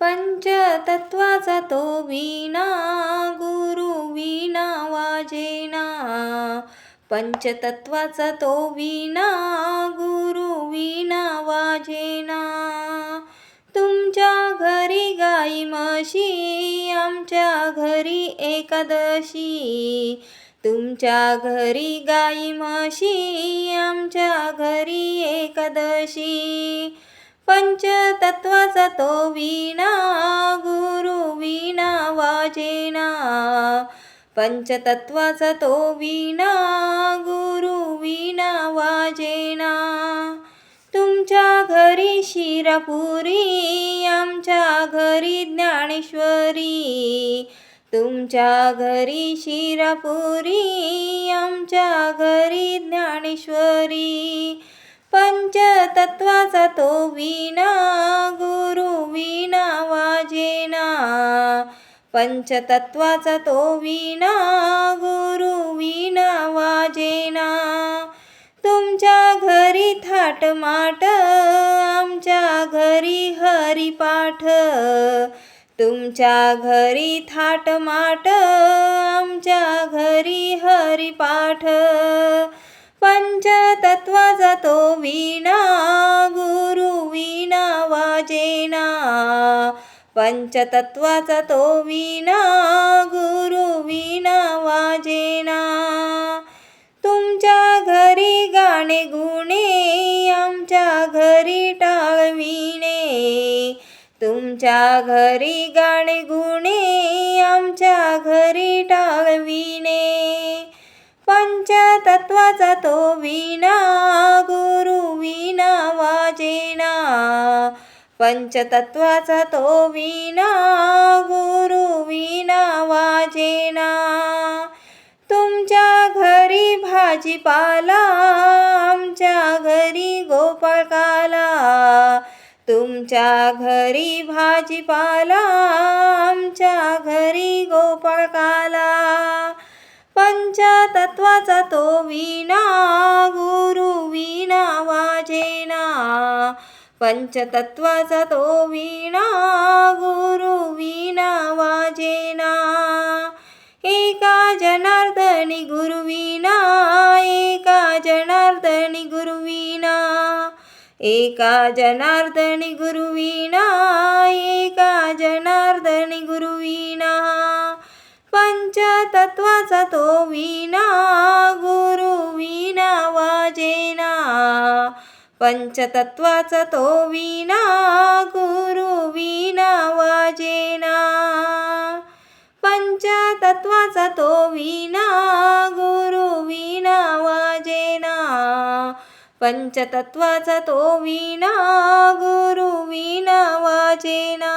पंचतत्वाचा तो विना गुरु विना वाजेना। पंचतत्वाचा तो विना गुरु विना वाजेना। तुमच्या घरी गाई म्हशी आमच्या घरी एकादशी। तुमच्या घरी गाई म्हशी आमच्या घरी एकादशी। पंचतत्वाचा तो विणा गुरु विना वाजेना. पंचतत्वाचा तो विणा गुरु विना वाजेना. तुमच्या घरी शिरापुरी आमच्या घरी ज्ञानेश्वरी. तुमच्या घरी शिरापुरी आमच्या घरी ज्ञानेश्वरी. तत्वाचा तो विना गुरु विना वाजेना. पंचतत्वाचा तो विना गुरु विना वाजेना. तुमच्या घरी थाटमाट आमच्या घरी हरिपाठ. तुमच्या घरी थाटमाट आमच्या घरी हरिपाठ. पंचतत्वाचा तो विणा पंचतत्वाचा तो विना गुरु विना वाजेना. तुमच्या घरी गाणे गुणे आमच्या घरी टाळविणे तुमच्या घरी गाणे गुणे आमच्या घरी टाळविणे पंचतत्वाचा तो विना गुरु विना वाजे पंचतत्वाचा तो विना गुरु विना वाजेना. तुमच्या घरी भाजीपाला आमच्या घरी गोपाळकाला. तुमच्या घरी भाजीपाला आमच्या घरी गोपाळकाला. पंचतत्वाचा तो विना पंचतत्वाचा तो वीणा गुरु वीणा वाजेना। एका जनार्दनी गुरुवीणा एका जनार्दनी गुरुवीणा एका जनार्दनी गुरुवीणा एका जनार्दनी गुरुवीणा पंचतत्वाचा तो वीणा गुरु पंचतत्वाचा तो विना गुरु विना वाजेना. पंचतत्वाचा तो विना गुरु विना वाजेना. पंचतत्वाचा तो विना गुरु विना वाजेना.